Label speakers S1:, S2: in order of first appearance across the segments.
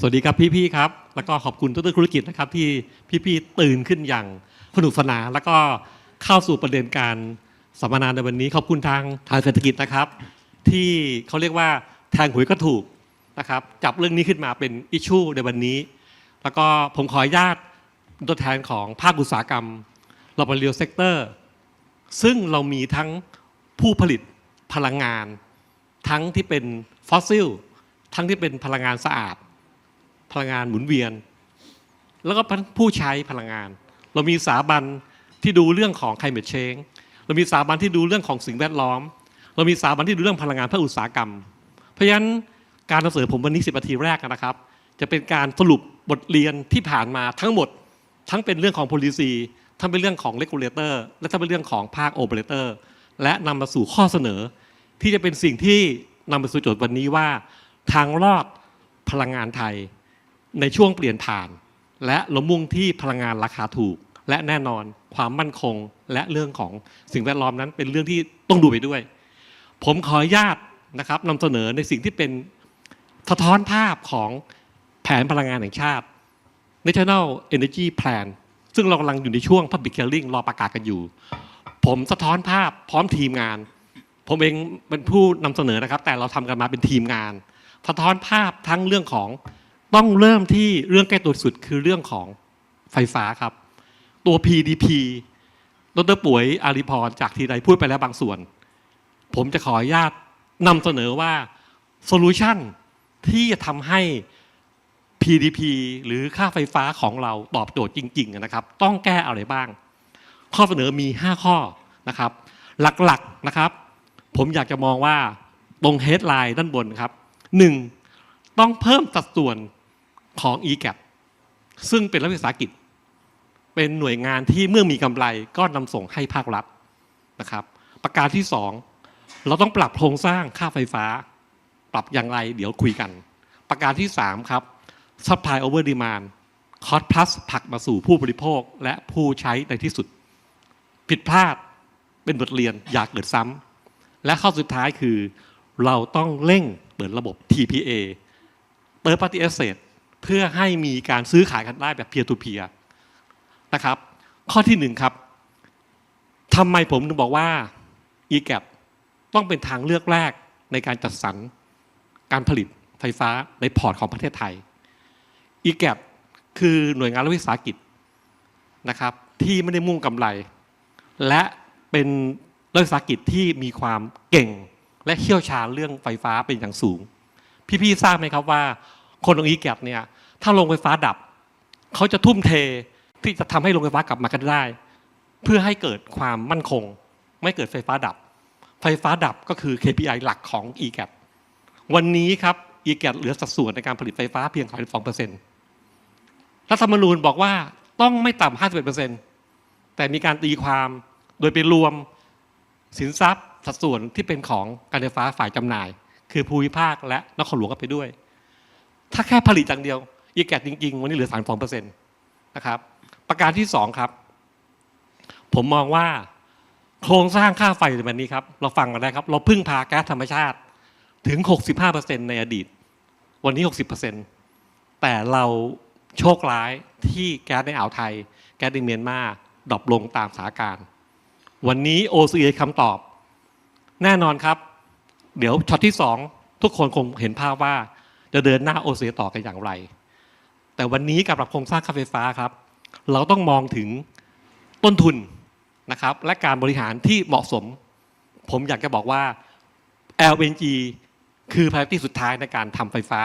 S1: สวัสดีครับพี่ๆครับ แล้วก็ขอบคุณทุกธุรกิจนะครับที่พี่ๆตื่นขึ้นอย่างสนุกสนานแล้วก็เข้าสู่ประเด็นการสัมมนาในวันนี้ขอบคุณทางทางเศรษฐกิจนะครับ ที่เขาเรียกว่าแทงหวยก็ถูกนะครับ จับเรื่องนี้ขึ้นมาเป็นอิชชูในวันนี้ แล้วก็ผมขออนุญาตตัวแทนของภาคอุตสาหกรรมเราเป็นเรียลเซกเตอร์ซึ่งเรามีทั้งผู้ผลิตพลังงาน ทั้งที่เป็นฟอสซิลทั้งที่เป็นพลังงานสะอาด พลังงานหมุนเวียน แล้วก็ผู้ใช้พลังงาน เรามีสถาบันที่ดูเรื่องของ climate change เรามีสถาบันที่ดูเรื่องของสิ่งแวดล้อม เรามีสถาบันที่ดูเรื่องพลังงานเพื่ออุตสาหกรรม เพราะฉะนั้นการนำเสนอผมวันนี้10นาทีแรกนะครับ จะเป็นการสรุปบทเรียนที่ผ่านมาทั้งหมด ทั้งเป็นเรื่องของ policy ทั้งเป็นเรื่องของ regulator และทั้งเป็นเรื่องของภาค operator และนำมาสู่ข้อเสนอ ที่จะเป็นสิ่งที่นำไปสู่โจทย์วันนี้ว่า ทางรอดพลังงานไทย ในช่วงเปลี่ยนผ่าน และเรามุ่งที่พลังงานราคาถูก และแน่นอนความมั่นคงและเรื่องของสิ่งแวดล้อมนั้นเป็นเรื่องที่ต้องดูไปด้วย ผมขออนุญาตนะครับนำเสนอในสิ่งที่เป็นสะท้อนภาพของแผนพลังงานแห่งชาติ National Energy Plan ซึ่งเรากำลังอยู่ในช่วง Public Hearing รอประกาศกันอยู่ ผมสะท้อนภาพพร้อมทีมงาน ผมเองเป็นผู้นำเสนอนะครับ แต่เราทำกันมาเป็นทีมงาน สะท้อนภาพทั้งเรื่องของ ต้องเริ่มที่เรื่องใกล้ตัวสุดคือเรื่องของไฟฟ้าครับ ตัว PDP ดรป่วยอาริพรจากทีใดพูดไปแล้วบางส่วน ผมจะขออนุญาตนำเสนอว่าโซลูชันที่จะทำให้ PDP หรือค่าไฟฟ้าของเราตอบโจทย์จริง ๆ นะครับ ต้องแก้อะไรบ้าง ข้อเสนอมี 5 ข้อนะครับ หลักๆนะครับ ผมอยากจะมองว่าตรง headline ด้านบนครับ 1. ต้องเพิ่มสัดส่วน ของ EGAP ซึ่งเป็นรัฐวิสาหกิจ เป็นหน่วยงานที่เมื่อมีกำไรก็นำส่งให้ภาครัฐนะครับ ประการที่ 2 เราต้องปรับโครงสร้างค่าไฟฟ้า ปรับอย่างไรเดี๋ยวคุยกัน ประการที่ 3 ครับ supply over demand cost plus ผลักมาสู่ผู้บริโภคและผู้ใช้ในที่สุด ผิดพลาดเป็นบทเรียนอย่าเกิดซ้ำและข้อสุดท้ายคือ เราต้องเร่งเปิดระบบ TPA Third Party Asset เพื่อให้มีการซื้อขายกันได้แบบ peer to peer นะครับ ข้อที่หนึ่งครับทำไมผมถึงบอกว่า EGAP ต้องเป็นทางเลือกแรกในการจัดสรรการผลิตไฟฟ้าในพอร์ตของประเทศไทย EGAP คือหน่วยงานรัฐวิสาหกิจนะครับ ที่ไม่ได้มุ่งกำไร และเป็นรัฐวิสาหกิจที่มีความเก่งและเชี่ยวชาญเรื่องไฟฟ้าเป็นอย่างสูง พี่ๆทราบไหมครับว่า คนตรง EGAP เนี่ยถ้าโรงไฟฟ้าดับ เขาจะทุ่มเทที่จะทำให้โรงไฟฟ้ากลับมากันได้ เพื่อให้เกิดความมั่นคง ไม่เกิดไฟฟ้าดับ ไฟฟ้าดับก็คือ KPI หลักของ EGAP วันนี้ครับ EGAP เหลือสัดส่วนในการผลิตไฟฟ้าเพียง 32%รัฐธรรมนูญบอกว่าต้องไม่ต่ำ51%แต่มีการตีความโดยไปรวมสินทรัพย์สัดส่วนที่เป็นของการไฟฟ้าฝ่ายจำหน่าย คือภูมิภาคและนครหลวงก็ไปด้วย ถ้าแค่ผลิตอย่างเดียว EGAP จริง ๆ วันนี้เหลือ32%นต์นะครับ ประการที่สองครับ ผมมองว่าโครงสร้างค่าไฟในวันนี้ครับ เราฟังกันได้ครับ เราพึ่งพาแก๊สธรรมชาติถึง 65%ในอดีต วันนี้ 60%แต่เราโชคร้ายที่แก๊สในอ่าวไทย แก๊สในเมียนมาดรอปลงตามสถานการณ์ วันนี้ OCA คำตอบ แน่นอนครับ เดี๋ยวช็อตที่ 2 ทุกคนคงเห็นภาพว่า จะเดินหน้า OCA ต่อกันอย่างไร แต่วันนี้การปรับโครงสร้างค่าไฟฟ้าครับ เราต้องมองถึงต้นทุนนะครับ และการบริหารที่เหมาะสม ผมอยากจะบอกว่า LNG คือ priority สุดท้ายในการทำไฟฟ้า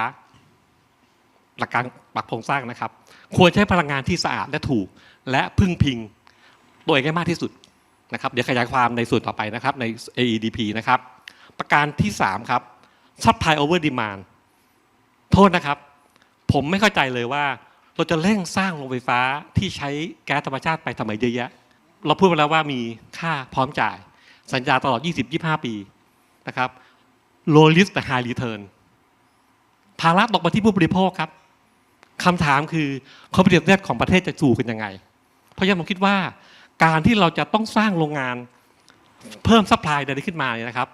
S1: หลักการปรับโครงสร้างนะครับ ควรใช้พลังงานที่สะอาดและถูก และพึ่งพิงตัวเองให้มากที่สุดนะครับ เดี๋ยวขยายความในส่วนต่อไปนะครับใน AEDP นะครับ ประการที่ 3 ครับ supply over demand โทษนะครับ ผมไม่เข้าใจเลยว่า เราจะเร่งสร้างโรงไฟฟ้าที่ใช้แก๊สธรรมชาติไปทำไมเยอะแยะ เราพูดไปแล้วว่ามีค่าพร้อมจ่าย สัญญาตลอด 20-25 ปีนะครับ low risk แต่ high return ภาระตกมาที่ผู้บริโภคครับคำถามคือ competitiveness ของประเทศจะสู่กันยังไง เพราะฉะนั้นผมคิดว่าการที่เราจะต้องสร้างโรงงานเพิ่มซัพพลายใดๆขึ้นมาเนี่ยนะครับ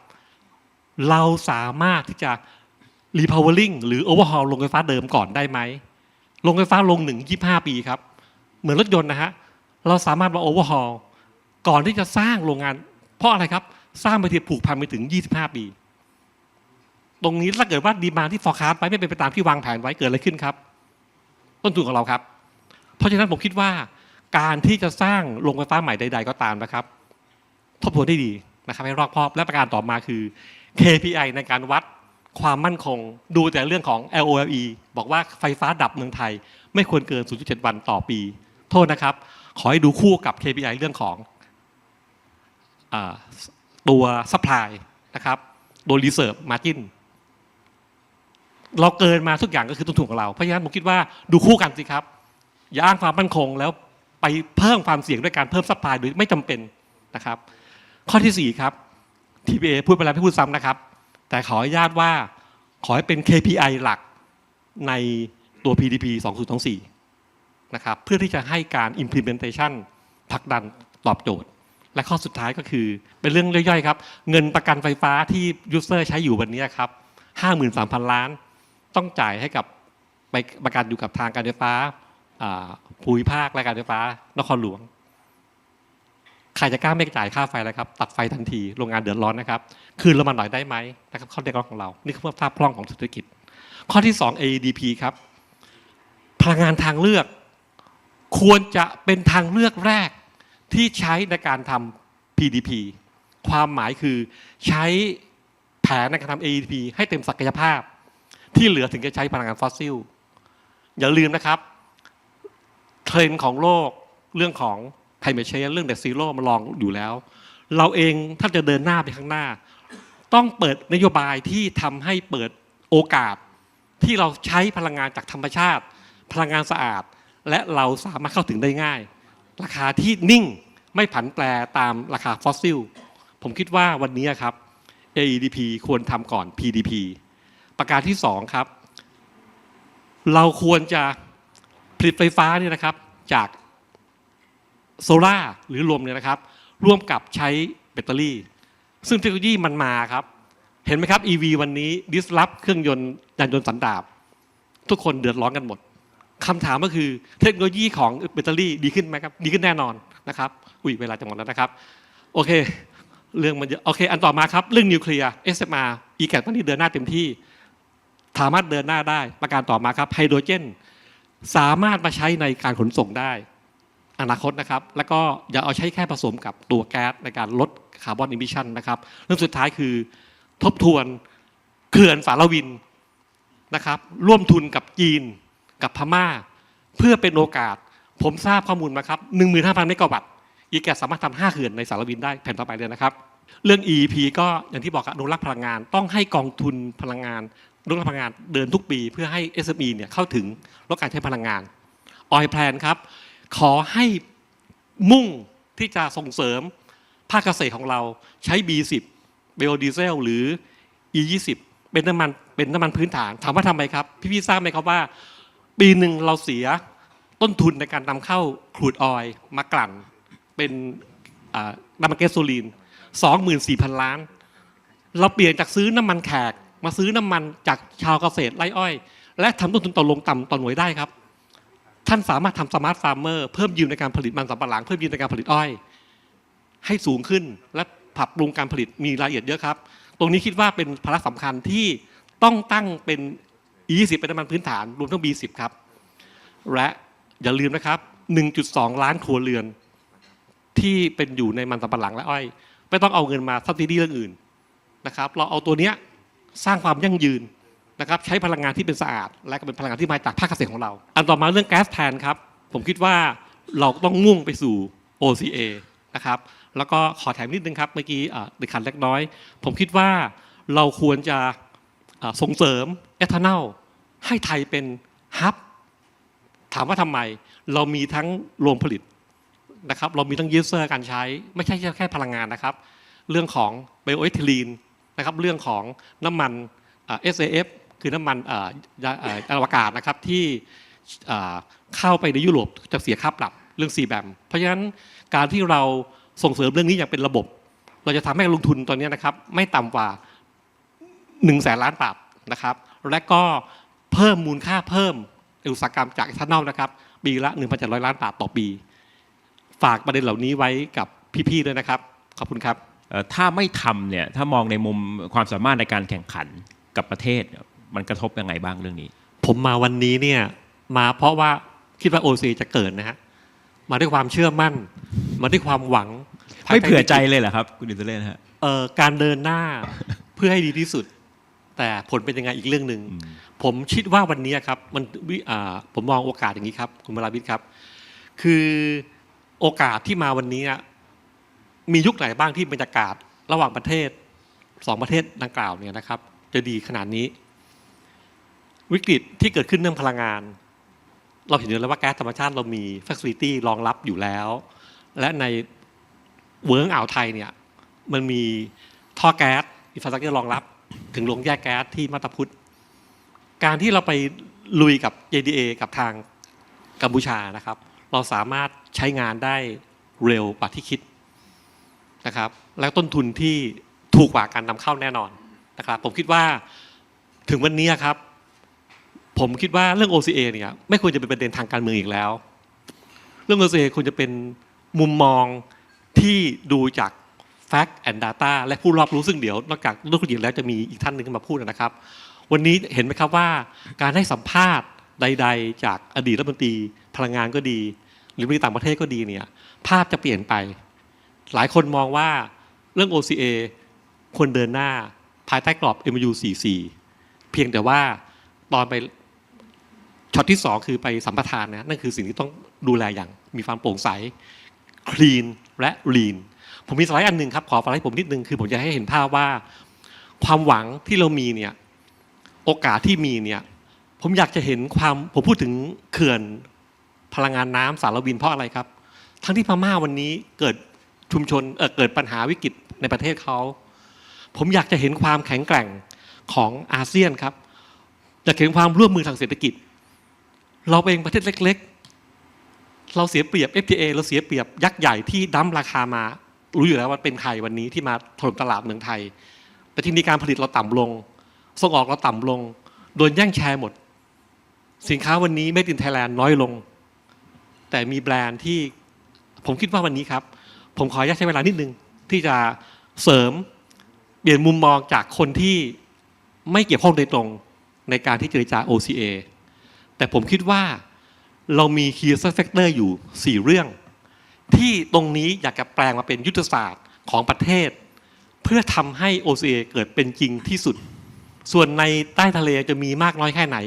S1: เราสามารถที่จะ repowering หรือ overhaul โรงไฟฟ้าเดิมก่อนได้ไหมโรงไฟฟ้าลงหนึ่งยี่ห้าปีครับ เหมือนรถยนต์นะฮะเราสามารถมา overhaul ก่อนที่จะสร้างโรงงาน เพราะอะไรครับ สร้างไปทีผูกพันไปถึง 25 ปี ตรงนี้ถ้าเกิดว่าดีมาที่ forecast ไว้ไม่เป็นไปตามที่วางแผนไว้เกิดอะไรขึ้นครับ ต้นทุนของเราครับ เพราะฉะนั้นผมคิดว่าการที่จะสร้างโรงไฟฟ้าใหม่ใด ๆ ก็ตามนะครับ ทบทวนได้ดีนะครับให้รอบคอบและประการต่อมาคือ KPI ในการวัด ความมั่นคง ดูแต่เรื่องของ LOLE บอกว่าไฟฟ้าดับเมืองไทย ไม่ควรเกิน 0.7 วันต่อปี โทษนะครับ ขอให้ดูคู่กับ KPI เรื่องของอตัว supply นะครับโดย reserve margin เราเกินมาทุกอย่างก็คือต้นทุนของเรา เพราะฉะนั้นผมคิดว่าดูคู่กันสิครับ อย่าอ้างความมั่นคงแล้วไปเพิ่มความเสี่ยงด้วยการเพิ่มซัพพลายโดยไม่จำเป็นนะครับ ข้อที่ 4 ครับ TPA พูดไปแล้วไม่พูดซ้ำนะครับ แต่ขออนุญาตว่าขอให้เป็น KPI หลักในตัว PDP 2024 นะครับ เพื่อที่จะให้การ implementation ผลักดันตอบโจทย์ และข้อสุดท้ายก็คือ เป็นเรื่องย่อยๆครับ เงินประกันไฟฟ้าที่ยูเซอร์ใช้อยู่วันนี้ครับ 53,000 ล้าน ต้องจ่ายให้กับไปประกันอยู่กับทางการไฟฟ้าอ่าภูมิภาคและการไฟฟ้านครหลวง ใครจะกล้าไม่จ่ายค่าไฟแล้วครับ ตัดไฟทันที โรงงานเดือดร้อนนะครับ คืนเรามาหน่อยได้ไหมนะครับข้อเรียกร้องของเรา นี่คือภาพพร่องของเศรษฐกิจ ข้อที่ 2 AEDP ครับ พลังงานทางเลือก ควรจะเป็นทางเลือกแรกที่ใช้ในการทำ PDP ความหมายคือใช้แผนในการทำ AEDP ให้เต็มศักยภาพ ที่เหลือถึงจะใช้พลังงานฟอสซิล อย่าลืมนะครับ เทรนด์ของโลกเรื่องของ climate change เรื่อง net zero มาลองอยู่แล้ว เราเองถ้าจะเดินหน้าไปข้างหน้า ต้องเปิดนโยบายที่ทำให้เปิดโอกาส ที่เราใช้พลังงานจากธรรมชาติ พลังงานสะอาด และเราสามารถเข้าถึงได้ง่าย ราคาที่นิ่งไม่ผันแปรตามราคาฟอสซิล ผมคิดว่าวันนี้ครับ AEDP ควรทำก่อน PDP ประการที่สองครับ เราควรจะผลิตไฟฟ้าเนี่ยนะครับ จาก โซลาหรือลมเนี่ยนะครับ ร่วมกับใช้แบตเตอรี่ ซึ่งเทคโนโลยีมันมาครับ เห็นไหมครับ EV วันนี้ดิสล p เครื่องยนต์ยานยนต์สันดาปทุกคนเดือดร้อนกันหมดคำถามก็คือเทคโนโลยีของแบตเตอรี่ดีขึ้นไหมครับ ดีขึ้นแน่นอนนะครับอุ้ยเวลาจะหมดแล้วนะครับ โอเค เรื่องมันเยอะโอเค อันต่อมาครับ เรื่องนิวเคลียร์ SMR อีแกตอนนี้เดินหน้าเต็มที่ สามารถเดินหน้าได้ ประการต่อมาครับไฮโดรเจน สามารถมาใช้ในการขนส่งได้ อนาคตนะครับ แล้วก็อย่าเอาใช้แค่ผสมกับตัวแก๊สในการลดคาร์บอนอิมิชันนะครับเรื่องสุดท้ายคือทบทวนเขื่อนสารวินนะครับ ร่วมทุนกับจีนกับพม่า เพื่อเป็นโอกาส ผมทราบข้อมูลมาครับ15,000เมกะวัตต์อีแกสามารถทำห้าเขื่อนในสารวินได้แผ่นต่อไปเลยนะครับ เรื่อง EEP ก็อย่างที่บอกครับอนุรักษ์พลังงาน ต้องให้กองทุนพลังงานอนุรักษ์พลังงานเดินทุกปี เพื่อให้ SME เนี่ยเข้าถึงลดการใช้พลังงานออยแพลนครับ ขอให้มุ่งที่จะส่งเสริมภาคเกษตรของเราใช้ B10 เบโอดีเซลหรือ E20 เป็นน้ำมันเป็นน้ำมันพื้นฐาน ถามว่าทำไมครับ พี่ๆทราบไหมครับว่า ปีหนึ่งเราเสียต้นทุนในการนำเข้าครูดออยล์มากลั่น เป็นน้ำมันแก๊สโซลีน24,000 ล้าน เราเปลี่ยนจากซื้อน้ำมันแขก มาซื้อน้ำมันจากชาวเกษตรไร่อ้อย และทำต้นทุนต่อลงต่ำต่อหน่วยได้ครับ ท่านสามารถทำสมาร์ทฟาร์มเมอร์เพิ่มยิวในการผลิตมันสำปะหลังเพิ่มยิวในการผลิตอ้อย ให้สูงขึ้นและปรับปรุงการผลิตมีรายละเอียดเยอะครับ ตรงนี้คิดว่าเป็นภาระสำคัญที่ต้องตั้งเป็น E20 เป็นน้ำมันพื้นฐานรวมทั้ง B10 ครับ และอย่าลืมนะครับ 1.2 ล้านครัวเรือน ที่เป็นอยู่ในมันสำปะหลังและอ้อย ไม่ต้องเอาเงินมาซับซิดีเรื่องอื่นนะครับ เราเอาตัวเนี้ยสร้างความยั่งยืน นะครับใช้พลังงานที่เป็นสะอาด และก็เป็นพลังงานที่มาจากภาคเกษตรของเรา อันต่อมาเรื่องแก๊สแทนครับ ผมคิดว่าเราต้องมุ่งไปสู่ OCA นะครับแล้วก็ขอแถมนิดนึงครับเมื่อกี้ติดขัดเล็กน้อย ผมคิดว่าเราควรจะส่งเสริมเอทานอลให้ไทยเป็นฮับ ถามว่าทำไม เรามีทั้งโรงผลิตนะครับ เรามีทั้งยูเซอร์การใช้ ไม่ใช่แค่พลังงานนะครับ เรื่องของไบโอเอทิลีนนะครับ เรื่องของน้ำมัน SAF คือน้ำมันอวกาศนะครับที่เข้าไปในยุโรปจะเสียค่าปรับเรื่อง c b a m เพราะฉะนั้นการที่เราส่งเสริมเรื่องนี้อย่างเป็นระบบ เราจะทำให้ลงทุนตอนนี้นะครับ ไม่ต่ำกว่า1แสนล้านบาทนะครับ และก็เพิ่มมูลค่าเพิ่มอุตสาหกรรมจากอิทานอลนะครับปีละ1,700ล้านบาทต่อปี ฝากประเด็นเหล่านี้ไว้กับพี่ๆด้วยนะครับ ขอบคุณครับ
S2: ถ้าไม่ทำเนี่ยถ้ามองในมุมความสามารถในการแข่งขันกับประเทศ มันกระทบยังไงบ้างเรื่องนี้
S1: ผมมาวันนี้เนี่ยมาเพราะว่าคิดว่าโอซีจะเกิดนะฮะมาด้วยความเชื่อมั่น มาด้วยความหวัง
S2: ไม่เผื่อใจเลยเหรอครับ คุณดินเตเลนฮะ
S1: เอ่อการเดินหน้าเพื่อให้ดีที่สุด แต่ผลเป็นยังไงอีกเรื่องหนึ่ง
S2: อืม
S1: ผมคิดว่าวันนี้ครับมันวิอ่าผมมองโอกาสอย่างนี้ครับคุณมาราวิทย์ครับ คือโอกาสที่มาวันนี้อะมียุคไหนบ้างที่บรรยากาศระหว่างประเทศสองประเทศดังกล่าวเนี่ยนะครับ จะดีขนาดนี้ วิกฤตที่เกิดขึ้นเรื่องพลังงาน เราเห็นอยู่แล้วว่าแก๊สธรรมชาติเรามีฟ a ซิลิตี้รองรับอยู่แล้ว และในเวิร์กอ่าวไทยเนี่ยมันมีท่อแก๊สอินฟราสตรักเจอร์รองรับ ถึงโรงแยกแก๊สที่มาตาพุทธการที่เราไปลุยกับ JDA กับทางกัมพูชานะครับ เราสามารถใช้งานได้เร็วกว่าที่คิดนะครับ แล้วต้นทุนที่ถูกกว่าการนำเข้าแน่นอนนะครับ ผมคิดว่าถึงวันนี้ครับ ผมคิดว่าเรื่อง OCA เนี่ยไม่ควรจะเป็นประเด็นทางการเมืองอีกแล้ว เรื่อง OCA ควรจะเป็นมุมมองที่ดูจาก Fact and Data และผู้รอบรู้ซึ่งเดี๋ยวนอกจากดรคุณหญิงแล้วจะมีอีกท่านหนึ่งมาพูดนะครับ วันนี้เห็นไหมครับว่าการให้สัมภาษณ์ใด ๆ จากอดีตรัฐมนตรีพลังงานก็ดี หรือรัฐมนตรีต่างประเทศก็ดีเนี่ยภาพจะเปลี่ยนไป หลายคนมองว่าเรื่อง OCA ควรเดินหน้าภายใต้กรอบ MU 44 เพียงแต่ว่าตอนไป ช็อตที่ 2 คือไปสัมปทานนะนั่นคือสิ่งที่ต้องดูแลอย่างมีความโปร่งใสคลีนและลีนผมมีสไลด์อันหนึ่งครับขอสไลด์ผมนิดนึงคือผมจะให้เห็นภาพว่า ความหวังที่เรามีเนี่ยโอกาสที่มีเนี่ยผมอยากจะเห็นความผมพูดถึงเขื่อนพลังงานน้ำสารวินเพราะอะไรครับ ทั้งที่พม่าวันนี้เกิดชุมชนเออเกิดปัญหาวิกฤตในประเทศเขาผมอยากจะเห็นความแข็งแกร่งของอาเซียนครับอยากเห็นความร่วมมือทางเศรษฐกิจ เราเองประเทศเล็ก ๆ เราเสียเปรียบ FTA เราเสียเปรียบยักษ์ใหญ่ที่ดั้มราคามา รู้อยู่แล้วว่าเป็นใครวันนี้ที่มาถล่มตลาดเมืองไทย แต่ที่นี้การผลิตเราต่ำลง ส่งออกเราต่ำลง โดนแย่งแชร์หมด สินค้าวันนี้ไม่ดินไทยแลนด์น้อยลง แต่มีแบรนด์ที่ผมคิดว่าวันนี้ครับ ผมขออนุญาตใช้เวลานิดนึง ที่จะเสริมเปลี่ยนมุมมองจากคนที่ไม่เกี่ยวข้องโดยตรงในการที่เจรจา OCA แต่ผมคิดว่าเรามี key success factor อยู่ 4 เรื่อง ที่ตรงนี้อยากจะแปลงมาเป็นยุทธศาสตร์ของประเทศ เพื่อทำให้ OCA เกิดเป็นจริงที่สุด ส่วนในใต้ทะเลจะมีมากน้อยแค่ไหน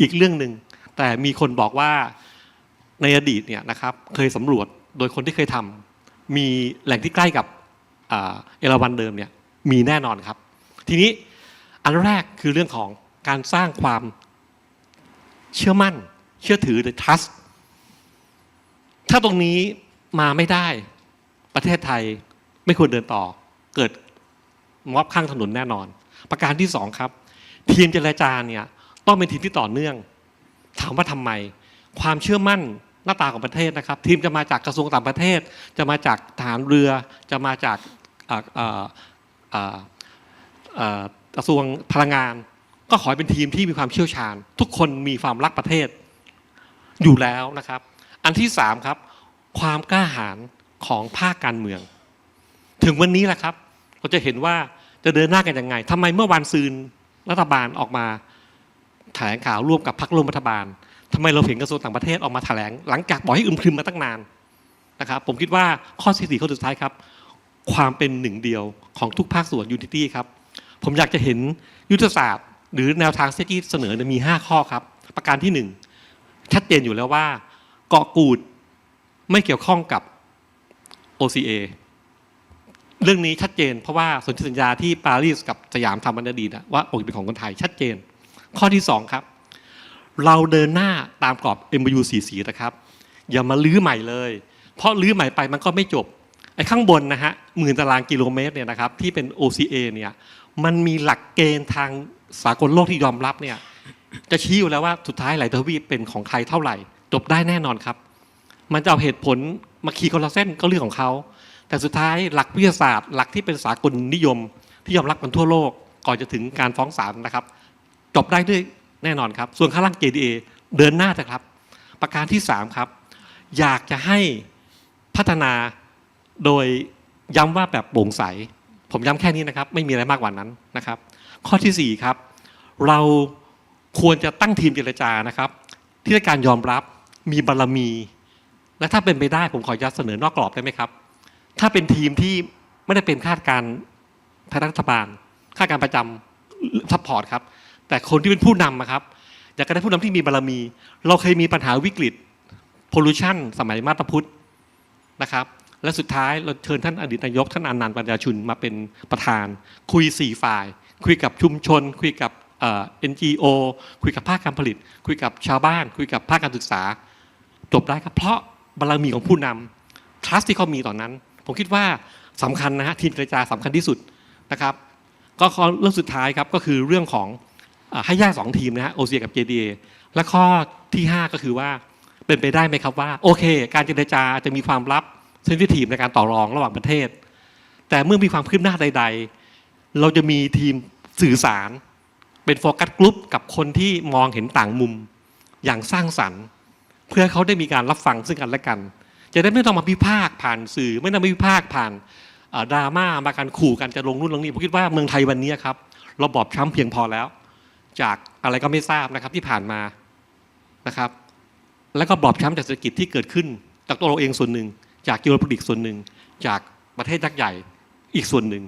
S1: อีกเรื่องหนึ่งแต่มีคนบอกว่าในอดีตเนี่ยนะครับเคยสำรวจโดยคนที่เคยทำมีแหล่งที่ใกล้กับเอราวันเดิมเนี่ยมีแน่นอนครับ ทีนี้อันแรกคือเรื่องของการสร้างความ เชื่อมั่น เชื่อถือหรือ trust ถ้าตรงนี้มาไม่ได้ ประเทศไทยไม่ควรเดินต่อ เกิดม็อบข้างถนนแน่นอน ประการที่สองครับ ทีมเจรจาเนี่ยต้องเป็นทีมที่ต่อเนื่อง ถามว่าทำไม ความเชื่อมั่นหน้าตาของประเทศนะครับ ทีมจะมาจากกระทรวงต่างประเทศ จะมาจากทหารเรือ จะมาจากกระทรวงพลังงาน ก็ขอให้เป็นทีมที่มีความเชี่ยวชาญ ทุกคนมีความรักประเทศอยู่แล้วนะครับ อันที่สามครับ ความกล้าหาญของภาคการเมือง ถึงวันนี้แหละครับ เราจะเห็นว่าจะเดินหน้ากันยังไงทำไมเมื่อวันซืนรัฐบาลออกมาแถลงข่าวร่วมกับพรรคร่วมรัฐบาลทำไมเราเห็นกระทรวงต่างประเทศออกมาแถลง หลังจากบอกให้อึมครึมมาตั้งนานนะครับ ผมคิดว่าข้อที่สี่ข้อสุดท้ายครับ ความเป็นหนึ่งเดียวของทุกภาคส่วนยูนิตี้ครับ ผมอยากจะเห็นยุทธศาสตร์ หรือแนวทางที่เสนอเนี่ยมี 5 ข้อครับ ประการที่ 1 ชัดเจนอยู่แล้วว่า เกาะกูดไม่เกี่ยวข้องกับ OCA เรื่องนี้ชัดเจนเพราะว่าสนธิสัญญาที่ปารีสกับสยามทำมันดีนะว่าโอเป็นของคนไทยชัดเจน ข้อที่ 2 ครับ เราเดินหน้าตามกรอบ MBU 44นะครับ อย่ามาลื้อใหม่เลย เพราะลื้อใหม่ไปมันก็ไม่จบไอ้ข้างบนนะฮะหมื่นตารางกิโลเมตรเนี่ยนะครับที่เป็น OCA เนี่ยมันมีหลักเกณฑ์ทาง สากลโลกที่ยอมรับเนี่ยจะชี้อยู่แล้วว่าสุดท้ายหลายทวีปเป็นของใครเท่าไหร่ จบได้แน่นอนครับ มันจะเอาเหตุผลมาขี่คนละเส้นก็เรื่องของเขา แต่สุดท้ายหลักวิทยาศาสตร์ หลักที่เป็นสากลนิยม ที่ยอมรับกันทั่วโลก ก่อนจะถึงการฟ้องศาลนะครับ จบได้ด้วยแน่นอนครับ ส่วนข้างล่าง JDA เดินหน้าเถอะครับ ประการที่ 3 ครับ อยากจะให้พัฒนาโดยย้ำว่าแบบโปร่งใส ผมย้ำแค่นี้นะครับ ไม่มีอะไรมากกว่านั้นนะครับ ข้อทีสี่ 4 ครับ เราควรจะตั้งทีมเจรจานะครับ ที่ได้การยอมรับมีบารรมี และถ้าเป็นไปได้ผมขออนุญาตเสนอนอกกรอบได้ไหมครับ ถ้าเป็นทีมที่ไม่ได้เป็นคาดการณ์ทางรัฐบาลคาดการประจำซัพพอร์ตครับ แต่คนที่เป็นผู้นำอะครับ อยากจะได้ผู้นำที่มีบารมี เราเคยมีปัญหาวิกฤต pollution สมัยมาตาพุทธนะครับและสุดท้ายเราเชิญท่านอดีตนายกท่านอนันต์ปัญญาชุนมาเป็นประธาน คุยสี่ฝ่าย คุยกับชุมชน คุยกับเอ่อ NGO คุยกับภาคการผลิต คุยกับชาวบ้าน คุยกับภาคการศึกษา จบได้ครับ เพราะบารมีของผู้นำ trust ที่เขามีตอนนั้น ผมคิดว่าสำคัญนะฮะทีมเจรจาสำคัญที่สุดนะครับก็ข้อเรื่องสุดท้ายครับก็คือเรื่องของอให้แยกสองทีมนะฮะโอเกับ JDA และข้อที่ 5 ก็คือว่าเป็นไปได้ไหมครับว่า โอเค การเจรจาจะมีความลับเซนซิทีฟในการต่อรองระหว่างประเทศ แต่เมื่อมีความคืบหน้าใด ๆ เราจะมีทีมสื่อสาร เป็นโฟกัสกลุ่มกับคนที่มองเห็นต่างมุม อย่างสร้างสรรค์ เพื่อเขาได้มีการรับฟังซึ่งกันและกัน จะได้ไม่ต้องมาพิพากษ์ผ่านสื่อ ไม่ต้องมาพิพากษ์ผ่านดราม่ามาการขู่กันจะลงนู่นลงนี่ผมคิดว่าเมืองไทยวันนี้ครับเราบอบช้ำเพียงพอแล้ว จากอะไรก็ไม่ทราบนะครับที่ผ่านมานะครับ แล้วก็บอบช้ำจากเศรษฐกิจที่เกิดขึ้น จากตัวเราเองส่วนหนึ่ง จากจิโอโปลิกส่วนหนึ่ง จากประเทศยักษ์ใหญ่อีกส่วนหนึ่ง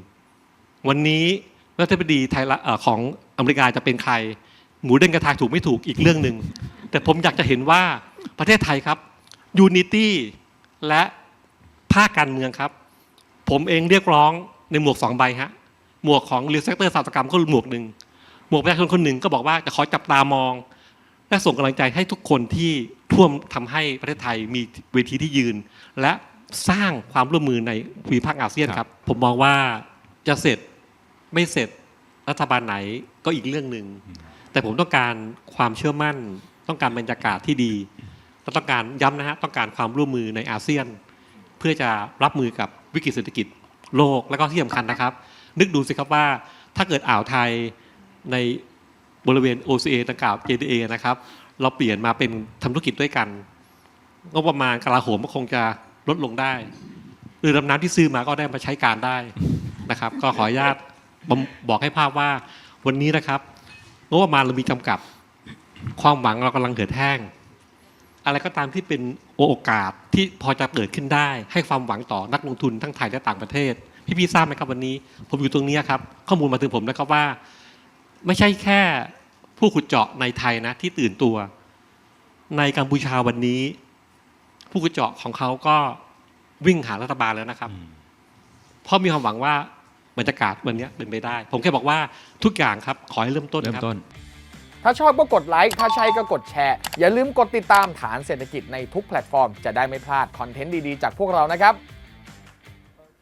S1: วันนี้รัฐบดีไทยของอเมริกาจะเป็นใคร หมูเด้งกระทายถูกไม่ถูกอีกเรื่องหนึ่งแต่ผมอยากจะเห็นว่าประเทศไทยครับยูนิตี้และภาคการเมืองครับ ผมเองเรียกร้องในหมวกสองใบฮะหมวกของเรียลเซกเตอร์สาตกรรมก็หมวกหนึ่งหมวกประชาชนคนหนึ่งก็บอกว่าจะขอจับตามอง และส่งกำลังใจให้ทุกคนที่ท่วมทำให้ประเทศไทยมีเวทีที่ยืน และสร้างความร่วมมือในภูมิภาคอาเซียนครับ ผมมองว่า จะเสร็จไม่เสร็จรัฐบาลไหนก็อีกเรื่องหนึ่งแต่ผมต้องการความเชื่อมั่น ต้องการบรรยากาศที่ดีและต้องการย้ำนะฮะต้องการความร่วมมือในอาเซียน เพื่อจะรับมือกับวิกฤตเศรษฐกิจโลกและก็ที่สำคัญนะครับ นึกดูสิครับว่าถ้าเกิดอ่าวไทยในบริเวณ OCA ต่างกล่าว JDA นะครับ เราเปลี่ยนมาเป็นทำธุรกิจด้วยกันงบประมาณกลาโหมก็คงจะลดลงได้เรือดำน้ำที่ซื้อมาก็ได้มาใช้การได้ นะครับ ก็ขออนุญาตบอกให้ภาพว่าวันนี้นะครับงบประมาณเรามีจำกัด ความหวังเรากำลังเหือดแห้ง อะไรก็ตามที่เป็นโอกาสที่พอจะเกิดขึ้นได้ ให้ความหวังต่อนักลงทุนทั้งไทยและต่างประเทศ พี่พี่ๆทราบไหมครับวันนี้ ผมอยู่ตรงนี้ครับ ข้อมูลมาถึงผมนะครับว่า ไม่ใช่แค่ผู้ขุดเจาะในไทยนะ ที่ตื่นตัว ในกัมพูชาวันนี้ ผู้ขุดเจาะของเขาก็วิ่งหารัฐบาลแล้วนะครับ เพราะมีความหวังว่า บรรยากาศวันนี้เป็นไปได้ ผมแค่บอกว่าทุกอย่างครับขอให้เริ่มต้น
S2: เริ่ม
S1: ครับ
S2: ต้น
S3: ถ้าชอบก็กดไลค์ถ้าใช่ก็กดแชร์ อย่าลืมกดติดตามฐานเศรษฐกิจในทุกแพลตฟอร์ม จะได้ไม่พลาดคอนเทนต์ดีๆจากพวกเรานะครับ